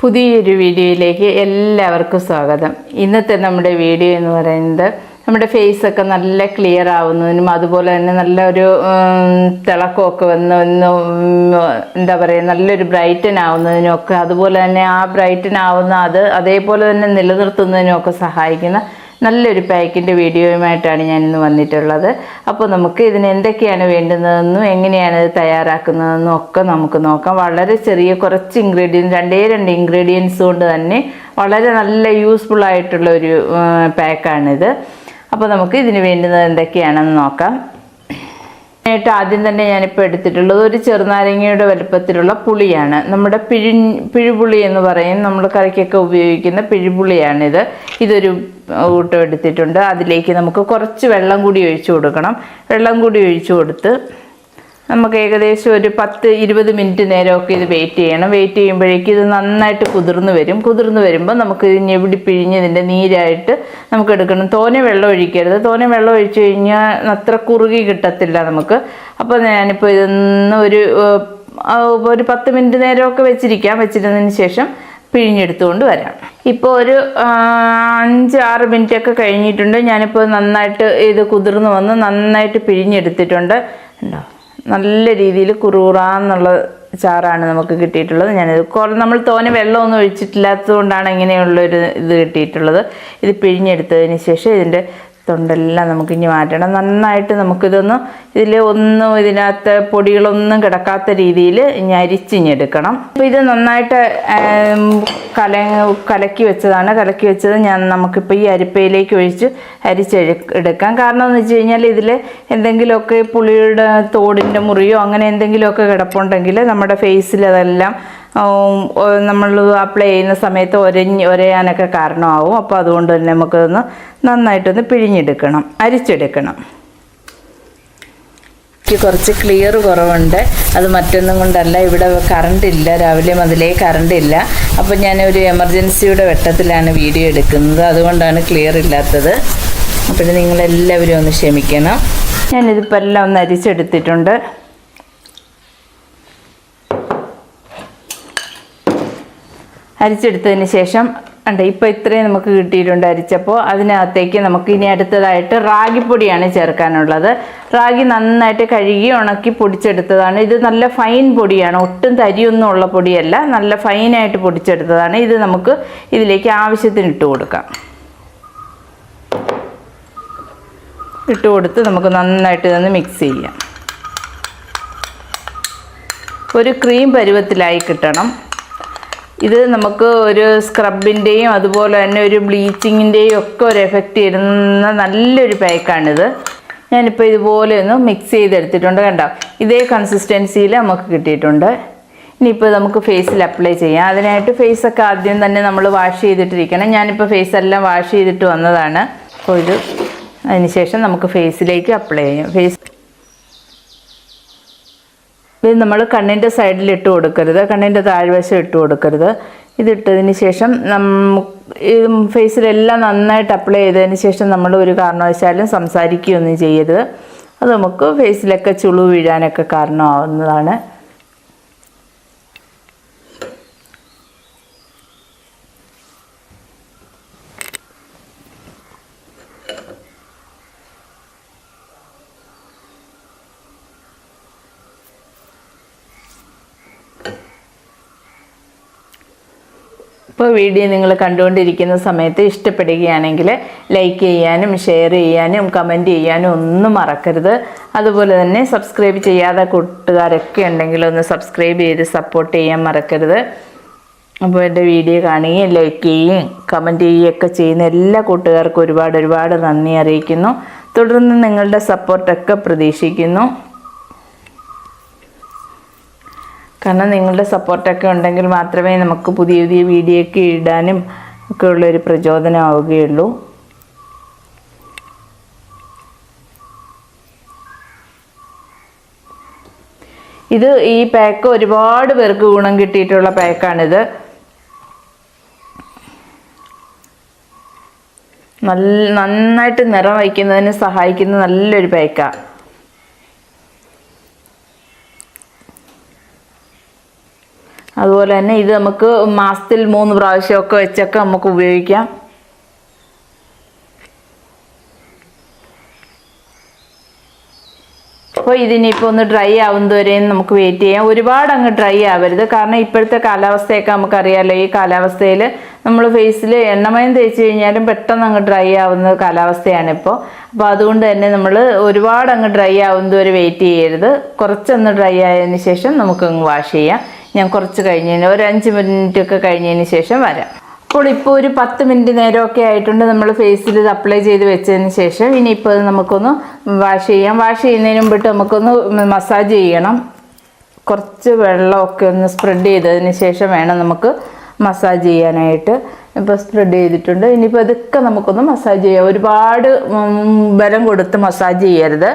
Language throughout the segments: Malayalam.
പുതിയൊരു വീഡിയോയിലേക്ക് എല്ലാവർക്കും സ്വാഗതം. ഇന്നത്തെ നമ്മുടെ വീഡിയോ എന്ന് പറയുന്നത് നമ്മുടെ ഫേസ് ഒക്കെ നല്ല ക്ലിയർ ആവുന്നതിനും അതുപോലെ തന്നെ നല്ലൊരു തിളക്കമൊക്കെ വന്ന് വന്ന് എന്താ പറയുക നല്ലൊരു ബ്രൈറ്റൻ ആവുന്നതിനും ഒക്കെ അതുപോലെ തന്നെ ആ ബ്രൈറ്റൻ ആവുന്ന അത് അതേപോലെ തന്നെ നിലനിർത്തുന്നതിനും ഒക്കെ സഹായിക്കുന്ന നല്ലൊരു പാക്കിന്റെ വീഡിയോയുമായിട്ടാണ് ഞാൻ ഇന്ന് വന്നിട്ടുള്ളത്. അപ്പോൾ നമുക്ക് ഇതിന് എന്തൊക്കെയാണ് വേണ്ടുന്നതെന്നും എങ്ങനെയാണ് ഇത് തയ്യാറാക്കുന്നതെന്നും ഒക്കെ നമുക്ക് നോക്കാം. വളരെ ചെറിയ കുറച്ച് ഇൻഗ്രീഡിയൻസ് രണ്ടേ രണ്ട് ഇൻഗ്രീഡിയൻസ് കൊണ്ട് തന്നെ വളരെ നല്ല യൂസ്ഫുൾ ആയിട്ടുള്ള ഒരു പാക്കാണിത് അപ്പോൾ നമുക്ക് ഇതിന് വേണ്ടുന്നത് എന്തൊക്കെയാണെന്ന് നോക്കാം. ആയിട്ട് ആദ്യം തന്നെ ഞാനിപ്പോൾ എടുത്തിട്ടുള്ളത് ഒരു ചെറുനാരങ്ങയുടെ വലുപ്പത്തിലുള്ള പുളിയാണ്. നമ്മുടെ പിഴി പിഴുപുളി എന്ന് പറയും. നമ്മൾ കറിക്കൊക്കെ ഉപയോഗിക്കുന്ന പിഴുപുളിയാണിത്. ഇതൊരു കൂട്ടം എടുത്തിട്ടുണ്ട്. അതിലേക്ക് നമുക്ക് കുറച്ച് വെള്ളം കൂടി ഒഴിച്ചു കൊടുക്കണം. വെള്ളം കൂടി ഒഴിച്ചു കൊടുത്ത് നമുക്ക് ഏകദേശം ഒരു പത്ത് ഇരുപത് മിനിറ്റ് നേരമൊക്കെ ഇത് വെയിറ്റ് ചെയ്യണം. വെയിറ്റ് ചെയ്യുമ്പോഴേക്കും ഇത് നന്നായിട്ട് കുതിർന്ന് വരും. കുതിർന്ന് വരുമ്പോൾ നമുക്ക് ഞെവിടി പിഴിഞ്ഞ് ഇതിന്റെ നീരായിട്ട് നമുക്ക് എടുക്കണം. തോനെ വെള്ളം ഒഴിക്കരുത്. തോനെ വെള്ളം ഒഴിച്ചു കഴിഞ്ഞാൽ അത്ര കുറുകി കിട്ടത്തില്ല നമുക്ക്. അപ്പോൾ ഞാനിപ്പോൾ ഇതൊന്ന് ഒരു ഒരു പത്ത് മിനിറ്റ് നേരമൊക്കെ വെച്ചിരിക്കാം. വെച്ചിരുന്നതിന് ശേഷം പിഴിഞ്ഞെടുത്തുകൊണ്ട് വരാം. ഇപ്പോൾ ഒരു അഞ്ച് ആറ് മിനിറ്റ് ഒക്കെ കഴിഞ്ഞിട്ടുണ്ട്. ഞാനിപ്പോൾ നന്നായിട്ട് ഇത് കുതിർന്ന് വന്ന് നന്നായിട്ട് പിഴിഞ്ഞെടുത്തിട്ടുണ്ട്. ഉണ്ടോ നല്ല രീതിയിൽ കുറുകുറാന്നുള്ള ചാറാണ് നമുക്ക് കിട്ടിയിട്ടുള്ളത്. ഞാനിത് കുറേ നമ്മൾ തോനെ വെള്ളമൊന്നും ഒഴിച്ചിട്ടില്ലാത്തത് കൊണ്ടാണ് ഇങ്ങനെയുള്ളൊരു ഇത് കിട്ടിയിട്ടുള്ളത്. ഇത് പിഴിഞ്ഞെടുത്തതിന് ശേഷം ഇതിന്റെ തൊണ്ടെല്ലാം നമുക്ക് ഇനി മാറ്റണം. നന്നായിട്ട് നമുക്കിതൊന്ന് ഇതിൽ ഒന്നും ഇതിനകത്ത് പൊടികളൊന്നും കിടക്കാത്ത രീതിയിൽ ഇനി അരിച്ചിഞ്ഞെടുക്കണം അപ്പോൾ ഇത് നന്നായിട്ട് കല കലക്കി വെച്ചതാണ്. കലക്കി വെച്ചത് ഞാൻ നമുക്കിപ്പോൾ ഈ അരിപ്പയിലേക്ക് ഒഴിച്ച് അരിച്ചെഴു എടുക്കാം. കാരണം എന്ന് വെച്ച് കഴിഞ്ഞാൽ ഇതിൽ എന്തെങ്കിലുമൊക്കെ പുളിയുടെ തോടിന്റെ മുറിയോ അങ്ങനെ എന്തെങ്കിലുമൊക്കെ കിടപ്പുണ്ടെങ്കിൽ നമ്മുടെ ഫേസിൽ അതെല്ലാം നമ്മൾ അപ്ലൈ ചെയ്യുന്ന സമയത്ത് ഒരഞ്ഞ് ഒരയാനൊക്കെ കാരണമാവും. അപ്പോൾ അതുകൊണ്ട് തന്നെ നമുക്കതൊന്ന് നന്നായിട്ടൊന്ന് പിഴിഞ്ഞെടുക്കണം അരിച്ചെടുക്കണം. എനിക്ക് കുറച്ച് ക്ലിയർ കുറവുണ്ട്. അത് മറ്റൊന്നും കൊണ്ടല്ല. ഇവിടെ കറണ്ട് ഇല്ല. രാവിലെ മുതലേ കറണ്ട് ഇല്ല. അപ്പോൾ ഞാൻ ഒരു എമർജൻസിയുടെ വെട്ടത്തിലാണ് വീഡിയോ എടുക്കുന്നത്. അതുകൊണ്ടാണ് ക്ലിയർ ഇല്ലാത്തത്. അപ്പോൾ നിങ്ങളെല്ലാവരും ഒന്ന് ക്ഷമിക്കണം. ഞാനിതിപ്പോൾ എല്ലാം ഒന്ന് അരിച്ചെടുത്തിട്ടുണ്ട്. അരിച്ചെടുത്തതിന് ശേഷം ഉണ്ട് ഇപ്പോൾ ഇത്രയും നമുക്ക് കിട്ടിയിട്ടുണ്ട് അരിച്ചപ്പോൾ അതിനകത്തേക്ക് നമുക്ക് ഇനി അടുത്തതായിട്ട് റാഗിപ്പൊടിയാണ് ചേർക്കാനുള്ളത്. റാഗി നന്നായിട്ട് കഴുകി ഉണക്കി പൊടിച്ചെടുത്തതാണ്. ഇത് നല്ല ഫൈൻ പൊടിയാണ്. ഒട്ടും തരിയൊന്നും ഉള്ള പൊടിയല്ല. നല്ല ഫൈനായിട്ട് പൊടിച്ചെടുത്തതാണ്. ഇത് നമുക്ക് ഇതിലേക്ക് ആവശ്യത്തിന് ഇട്ട് കൊടുക്കാം. ഇട്ട് കൊടുത്ത് നമുക്ക് നന്നായിട്ട് ഇതൊന്ന് മിക്സ് ചെയ്യാം. ഒരു ക്രീം പരുവത്തിലായി കിട്ടണം. ഇത് നമുക്ക് ഒരു സ്ക്രബിന്റെയും അതുപോലെ തന്നെ ഒരു ബ്ലീച്ചിങ്ങിന്റെയും ഒക്കെ ഒരു എഫക്റ്റ് തരുന്ന നല്ലൊരു പാക്കാണിത് ഞാനിപ്പോൾ ഇതുപോലെ ഒന്ന് മിക്സ് ചെയ്തെടുത്തിട്ടുണ്ട് കണ്ടോ? ഇതേ കൺസിസ്റ്റൻസിയിൽ നമുക്ക് കിട്ടിയിട്ടുണ്ട്. ഇനിയിപ്പോൾ നമുക്ക് ഫേസിൽ അപ്ലൈ ചെയ്യാം. അതിനായിട്ട് ഫേസൊക്കെ ആദ്യം തന്നെ നമ്മൾ വാഷ് ചെയ്തിട്ടിരിക്കണം. ഞാനിപ്പോൾ ഫേസ് എല്ലാം വാഷ് ചെയ്തിട്ട് വന്നതാണ്. അപ്പോൾ ഇത് അതിനുശേഷം നമുക്ക് ഫേസിലേക്ക് അപ്ലൈ ചെയ്യാം. ഫേസ് ഇത് നമ്മൾ കണ്ണിന്റെ സൈഡിൽ ഇട്ട് കൊടുക്കരുത്. കണ്ണിന്റെ താഴ്വശം ഇട്ട് കൊടുക്കരുത്. ഇതിട്ടതിന് ശേഷം ഫേസിലെല്ലാം നന്നായിട്ട് അപ്ലൈ ചെയ്തതിന് ശേഷം നമ്മൾ ഒരു കാരണവശാലും സംസാരിക്കുകയൊന്നും ചെയ്യരുത്. അത് നമുക്ക് ഫേസിലൊക്കെ ചുളു വീഴാനൊക്കെ കാരണമാവുന്നതാണ്. ഇപ്പോൾ വീഡിയോ നിങ്ങൾ കണ്ടുകൊണ്ടിരിക്കുന്ന സമയത്ത് ഇഷ്ടപ്പെടുകയാണെങ്കിൽ ലൈക്ക് ചെയ്യാനും ഷെയർ ചെയ്യാനും കമന്റ് ചെയ്യാനും ഒന്നും മറക്കരുത്. അതുപോലെ തന്നെ സബ്സ്ക്രൈബ് ചെയ്യാതെ കൂട്ടുകാരൊക്കെ ഉണ്ടെങ്കിൽ ഒന്ന് സബ്സ്ക്രൈബ് ചെയ്ത് സപ്പോർട്ട് ചെയ്യാൻ മറക്കരുത്. അപ്പോൾ എന്റെ വീഡിയോ കാണുകയും ലൈക്ക് ചെയ്യുകയും കമന്റ് ചെയ്യുകയൊക്കെ ചെയ്യുന്ന എല്ലാ കൂട്ടുകാർക്കും ഒരുപാട് ഒരുപാട് നന്ദി അറിയിക്കുന്നു. തുടർന്ന് നിങ്ങളുടെ സപ്പോർട്ടൊക്കെ പ്രതീക്ഷിക്കുന്നു. കാരണം നിങ്ങളുടെ സപ്പോർട്ടൊക്കെ ഉണ്ടെങ്കിൽ മാത്രമേ നമുക്ക് പുതിയ പുതിയ വീഡിയോ ഒക്കെ ഇടാനും ഒക്കെ ഉള്ളൊരു പ്രചോദനമാവുകയുള്ളൂ. ഇത് ഈ പാക്ക് ഒരുപാട് പേർക്ക് ഗുണം കിട്ടിയിട്ടുള്ള പാക്കാണിത്. നല്ല നന്നായിട്ട് നിറം വയ്ക്കുന്നതിന് സഹായിക്കുന്ന നല്ലൊരു പാക്കാണ് അതുപോലെ തന്നെ ഇത് നമുക്ക് മാസത്തിൽ മൂന്ന് പ്രാവശ്യമൊക്കെ വെച്ചൊക്കെ നമുക്ക് ഉപയോഗിക്കാം. അപ്പോൾ ഇതിനിപ്പോൾ ഒന്ന് ഡ്രൈ ആവുന്നതുവരെയും നമുക്ക് വെയിറ്റ് ചെയ്യാം. ഒരുപാട് അങ്ങ് ഡ്രൈ ആവരുത്. കാരണം ഇപ്പോഴത്തെ കാലാവസ്ഥയൊക്കെ നമുക്കറിയാമല്ലോ ഈ കാലാവസ്ഥയിൽ നമ്മൾ ഫേസിൽ എണ്ണമയം തേച്ച് കഴിഞ്ഞാലും പെട്ടെന്ന് അങ്ങ് ഡ്രൈ ആവുന്ന കാലാവസ്ഥയാണ് ഇപ്പോൾ. അപ്പോൾ അതുകൊണ്ട് തന്നെ നമ്മൾ ഒരുപാട് അങ്ങ് ഡ്രൈ ആവുന്നതുവരെ വെയിറ്റ് ചെയ്യരുത്. കുറച്ചൊന്ന് ഡ്രൈ ആയതിനു ശേഷം നമുക്കങ്ങ് വാഷ് ചെയ്യാം. ഞാൻ കുറച്ച് കഴിഞ്ഞതിന് ഒരു അഞ്ച് മിനിറ്റ് ഒക്കെ കഴിഞ്ഞതിന് ശേഷം വരാം. അപ്പോൾ ഇപ്പോൾ ഒരു പത്ത് മിനിറ്റ് നേരമൊക്കെ ആയിട്ടുണ്ട് നമ്മൾ ഫേസിൽ ഇത് അപ്ലൈ ചെയ്ത് വെച്ചതിന് ശേഷം. ഇനി ഇപ്പോൾ നമുക്കൊന്ന് വാഷ് ചെയ്യാം. വാഷ് ചെയ്യുന്നതിന് മുമ്പിട്ട് നമുക്കൊന്ന് മസാജ് ചെയ്യണം. കുറച്ച് വെള്ളമൊക്കെ ഒന്ന് സ്പ്രെഡ് ചെയ്തതിന് ശേഷം വേണം നമുക്ക് മസാജ് ചെയ്യാനായിട്ട്. ഇപ്പോൾ സ്പ്രെഡ് ചെയ്തിട്ടുണ്ട്. ഇനിയിപ്പോൾ ഇതൊക്കെ നമുക്കൊന്ന് മസാജ് ചെയ്യാം. ഒരുപാട് ബലം കൊടുത്ത് മസാജ് ചെയ്യരുത്.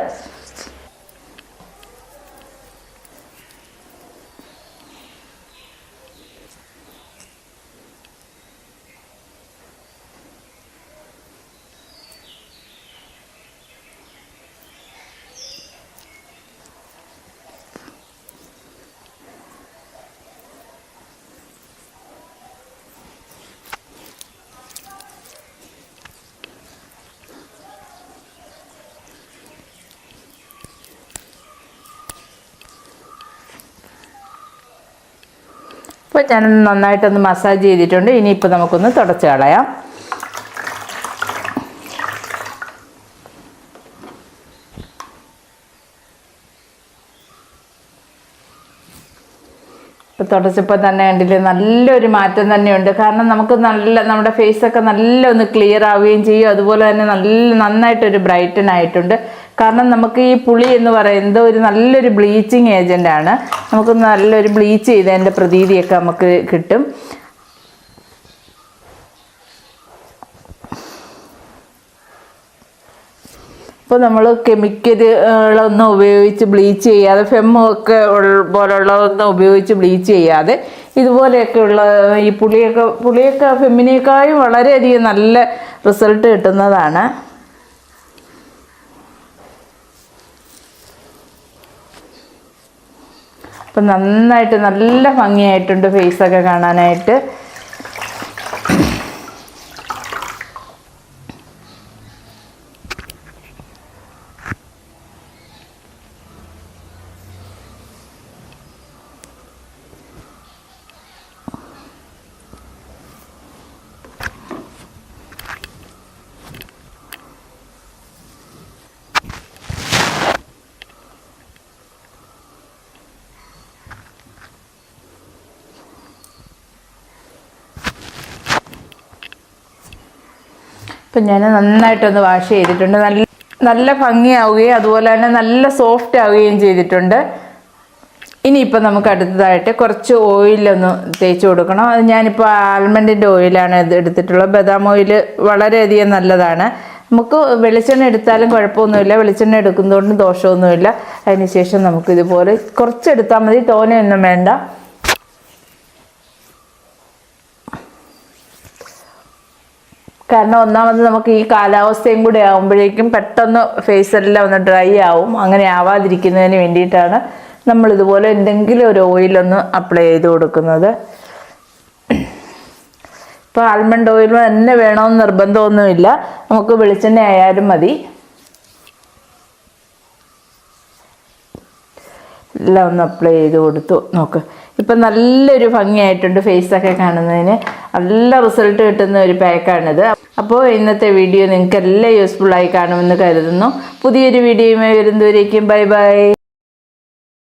അപ്പോൾ ഞാൻ നന്നായിട്ടൊന്ന് മസാജ് ചെയ്തിട്ടുണ്ട്. ഇനിയിപ്പോൾ നമുക്കൊന്ന് തുടച്ച് കളയാം. ഇപ്പോൾ തുടച്ചപ്പോൾ തന്നെ കണ്ടില്ലേ നല്ലൊരു മാറ്റം തന്നെയുണ്ട്. കാരണം നമുക്ക് നല്ല നമ്മുടെ ഫേസൊക്കെ നല്ല ഒന്ന് ക്ലിയർ ആവുകയും ചെയ്യും. അതുപോലെ തന്നെ നല്ല നന്നായിട്ടൊരു ബ്രൈറ്റൻ ആയിട്ടുണ്ട്. കാരണം നമുക്ക് ഈ പുളി എന്ന് പറയുന്നത് ഒരു നല്ലൊരു ബ്ലീച്ചിങ് ഏജന്റ് ആണ്. നമുക്ക് നല്ലൊരു ബ്ലീച്ച് ചെയ്തതിന്റെ പ്രതീതിയൊക്കെ നമുക്ക് കിട്ടും. ഇപ്പോൾ നമ്മൾ കെമിക്കലുകളൊന്നും ഉപയോഗിച്ച് ബ്ലീച്ച് ചെയ്യാതെ ഫെമ്മൊക്കെ പോലുള്ളതൊന്നും ഉപയോഗിച്ച് ബ്ലീച്ച് ചെയ്യാതെ ഇതുപോലെയൊക്കെയുള്ള ഈ പുളിയൊക്കെ പുളിയൊക്കെ ഫെമ്മിനേക്കാളും വളരെയധികം നല്ല റിസൾട്ട് കിട്ടുന്നതാണ്. അപ്പം നന്നായിട്ട് നല്ല ഭംഗിയായിട്ടുണ്ട് ഫേസൊക്കെ കാണാനായിട്ട്. ഇപ്പം ഞാൻ നന്നായിട്ടൊന്ന് വാഷ് ചെയ്തിട്ടുണ്ട്. നല്ല നല്ല ഭംഗിയാവുകയും അതുപോലെ തന്നെ നല്ല സോഫ്റ്റ് ആവുകയും ചെയ്തിട്ടുണ്ട്. ഇനിയിപ്പോൾ നമുക്ക് അടുത്തതായിട്ട് കുറച്ച് ഓയിലൊന്ന് തേച്ച് കൊടുക്കണം. അത് ഞാനിപ്പോൾ ആൽമണ്ടിന്റെ ഓയിലാണ് ഇത് എടുത്തിട്ടുള്ളത്. ബദാം ഓയിൽ വളരെയധികം നല്ലതാണ്. നമുക്ക് വെളിച്ചെണ്ണ എടുത്താലും കുഴപ്പമൊന്നുമില്ല. വെളിച്ചെണ്ണ എടുക്കുന്നതുകൊണ്ട് ദോഷമൊന്നുമില്ല. അതിന് ശേഷം നമുക്ക് ഇതുപോലെ കുറച്ചെടുത്താൽ മതി. തോനെയൊന്നും വേണ്ട. കാരണം ഒന്നാമത് നമുക്ക് ഈ കാലാവസ്ഥയും കൂടെ ആകുമ്പോഴേക്കും പെട്ടെന്ന് ഫേസ് എല്ലാം ഒന്ന് ഡ്രൈ ആവും. അങ്ങനെ ആവാതിരിക്കുന്നതിന് വേണ്ടിയിട്ടാണ് നമ്മൾ ഇതുപോലെ എന്തെങ്കിലും ഒരു ഓയിലൊന്ന് അപ്ലൈ ചെയ്ത് കൊടുക്കുന്നത്. ഇപ്പോൾ ആൽമണ്ട് ഓയിൽ തന്നെ വേണമെന്ന് നിർബന്ധമൊന്നുമില്ല. നമുക്ക് വെളിച്ചെണ്ണ ആയാലും മതി. എല്ലാം ഒന്ന് അപ്ലൈ ചെയ്ത് കൊടുത്തു. നോക്ക്. ഇപ്പം നല്ലൊരു ഭംഗിയായിട്ടുണ്ട് ഫേസൊക്കെ കാണുന്നതിന്. നല്ല റിസൾട്ട് കിട്ടുന്ന ഒരു പാക്കാണിത് അപ്പോൾ ഇന്നത്തെ വീഡിയോ നിങ്ങൾക്ക് എല്ലാം യൂസ്ഫുള്ളായി കാണുമെന്ന് കരുതുന്നു. പുതിയൊരു വീഡിയോയുമായി വരുന്നവരേക്കും ബൈ ബൈ